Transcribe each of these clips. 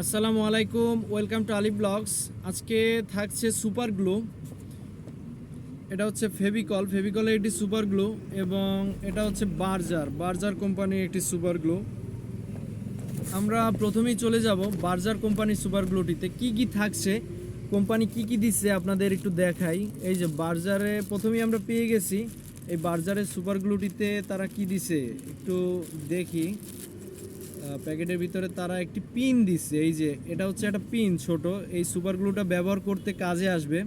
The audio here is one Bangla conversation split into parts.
আসসালামু আলাইকুম, ওয়েলকাম টু আলি ব্লগস। আজকে থাকছে সুপার গ্লু। এটা হচ্ছে ফেভিকল। ফেভিকলের একটি সুপার গ্লু এবং এটা হচ্ছে বার্জার। বার্জার কোম্পানির একটি সুপার গ্লু। আমরা প্রথমেই চলে যাব বার্জার কোম্পানির সুপার গ্লুটিতে। কি কি থাকছে? কোম্পানি কি কি দিচ্ছে আপনাদের একটু দেখাই। এই যে বার্জারে প্রথমেই আমরা পেয়ে গেছি। এই বার্জারের সুপার গ্লুটিতে তারা কি দিছে? একটু দেখি। প্যাকেটের ভিতরে তারা একটি পিন দিচ্ছে। এই যে, এটা হচ্ছে একটা পিন ছোট। এই সুপার গ্লুটা ব্যবহার করতে কাজে আসবে।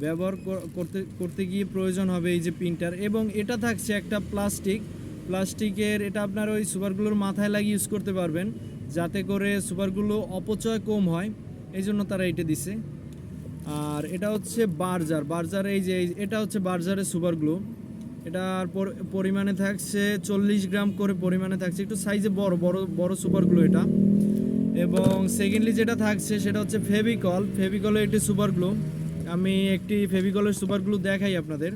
ব্যবহার করতে করতে গিয়ে প্রয়োজন হবে এই যে পিনটার। এবং এটা থাকছে একটা প্লাস্টিক। প্লাস্টিকের এটা আপনার ওই সুপারগুলোর মাথায় লাগিয়ে ইউজ করতে পারবেন। যাতে করে সুপারগুলো অপচয় কম হয়। এই জন্য তারা এটা দিছে। আর এটা হচ্ছে বার্জার। বার্জার এই যে এটা হচ্ছে বার্জারের সুপার গ্লু। এটার পর- পরিমাণে থাকছে চল্লিশ গ্রাম করে পরিমাণে থাকছে। একটু সাইজে বড় বড় বড় সুপার গ্লু এটা। এবং সেকেন্ডলি যেটা থাকছে সেটা হচ্ছে ফেভিকল ফেভিকলের একটি সুপার গ্লু আমি একটি ফেভিকলের সুপার গ্লু দেখাই আপনাদের।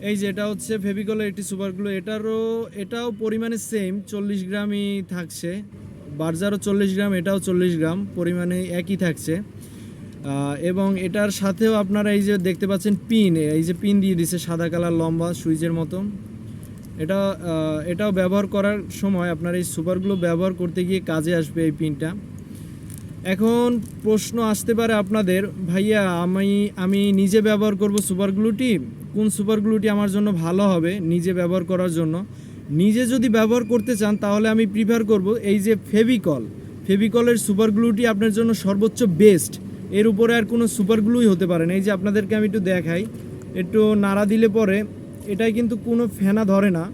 এই যে এটা হচ্ছে ফেভিকলের একটি সুপার গ্লু এটারও, এটাও পরিমাণে সেম চল্লিশ গ্রামই থাকছে। বার্জারও চল্লিশ গ্রাম, এটাও চল্লিশ গ্রাম, পরিমাণে একই থাকছে। এবং এটার সাথেও আপনারা এই যে দেখতে পাচ্ছেন পিন, এই যে পিন দিয়ে দিছে সাদা কালার লম্বা সুইচের মতো। এটা এটাও ব্যবহার করার সময় আপনার এই সুপারগুলো ব্যবহার করতে গিয়ে কাজে আসবে এই পিনটা। এখন প্রশ্ন আসতে পারে আপনাদের, ভাইয়া, আমি আমি নিজে ব্যবহার করব সুপারগ্লুটি? কোন সুপারগ্লুটি আমার জন্য ভালো হবে নিজে ব্যবহার করার জন্য? নিজে যদি ব্যবহার করতে চান, তাহলে আমি প্রিফার করব এই যে ফেভিকল। ফেভিকলের সুপারগ্লুটি আপনার জন্য সর্বোচ্চ বেস্ট এর উপরে আর কোনো সুপার গ্লুই হতে পারে না। এই যে আপনাদেরকে আমি একটু দেখাই, একটু নাড়া দিলে পরে এটাই কিন্তু কোনো ফেনা ধরে না।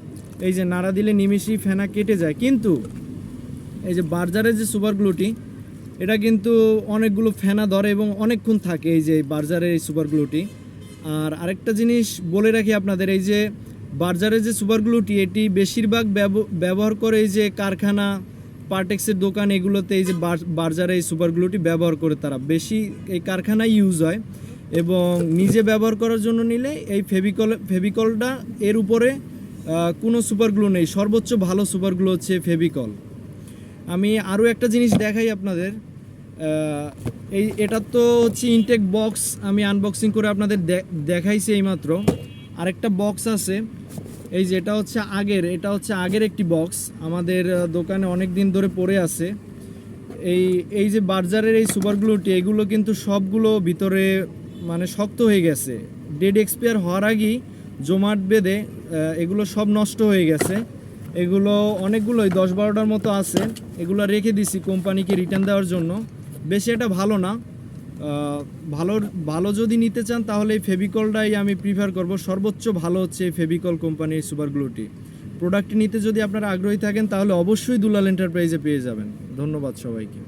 এই যে নাড়া দিলে নিমিষেই ফেনা কেটে যায়। কিন্তু এই যে বার্জারের যে সুপার গ্লুটি এটা কিন্তু অনেকগুলো ফেনা ধরে এবং অনেকক্ষণ থাকে এই যে বার্জারের এই সুপার গ্লুটি আর আরেকটা জিনিস বলে রাখি আপনাদের, এই যে বার্জারের যে সুপার গ্লুটি এটি বেশিরভাগ ব্যব- ব্যবহার করে এই যে কারখানা পার্টেক্সের দোকান এগুলোতে এই যে বার্জারে এই সুপারগুলোটি ব্যবহার করে তারা। বেশি এই কারখানায় ইউজ হয় এবং নিজে ব্যবহার করার জন্য নিলে এই ফেভিকল ফেভিকলটা এর উপরে কোনো সুপার গ্লু নেই। সর্বোচ্চ ভালো সুপার গ্লু হচ্ছে ফেভিকল আমি আরও একটা জিনিস দেখাই আপনাদের। এই, এটা তো হচ্ছে ইনটেক বক্স আমি আনবক্সিং করে আপনাদের দেখাইছি এইমাত্র। আরেকটা বক্স আছে। এই যে এটা হচ্ছে আগের, এটা হচ্ছে আগের একটি বক্স আমাদের দোকানে অনেক দিন ধরে পড়ে আছে। এই এই যে বার্জারের এই সুপারগুলোটি, এগুলো কিন্তু সবগুলো ভিতরে মানে শক্ত হয়ে গেছে। ডেড এক্সপায়ার হওয়ার আগেই জমাট বেঁধে এগুলো সব নষ্ট হয়ে গেছে। এগুলো অনেকগুলোই, দশ বারোটার মতো আছে। এগুলো রেখে দিছি কোম্পানিকে রিটার্ন দেওয়ার জন্য। বেশি এটা ভালো না। আহ, ভালো ভালো যদি নিতে চান তাহলে এই ফেভিকলটাই আমি প্রিফার করব। সর্বোচ্চ ভালো হচ্ছে এই ফেভিকল কোম্পানির সুপার গ্লুটি প্রোডাক্টটি নিতে যদি আপনারা আগ্রহী থাকেন তাহলে অবশ্যই দুলাল এন্টারপ্রাইজে পেয়ে যাবেন। ধন্যবাদ সবাইকে।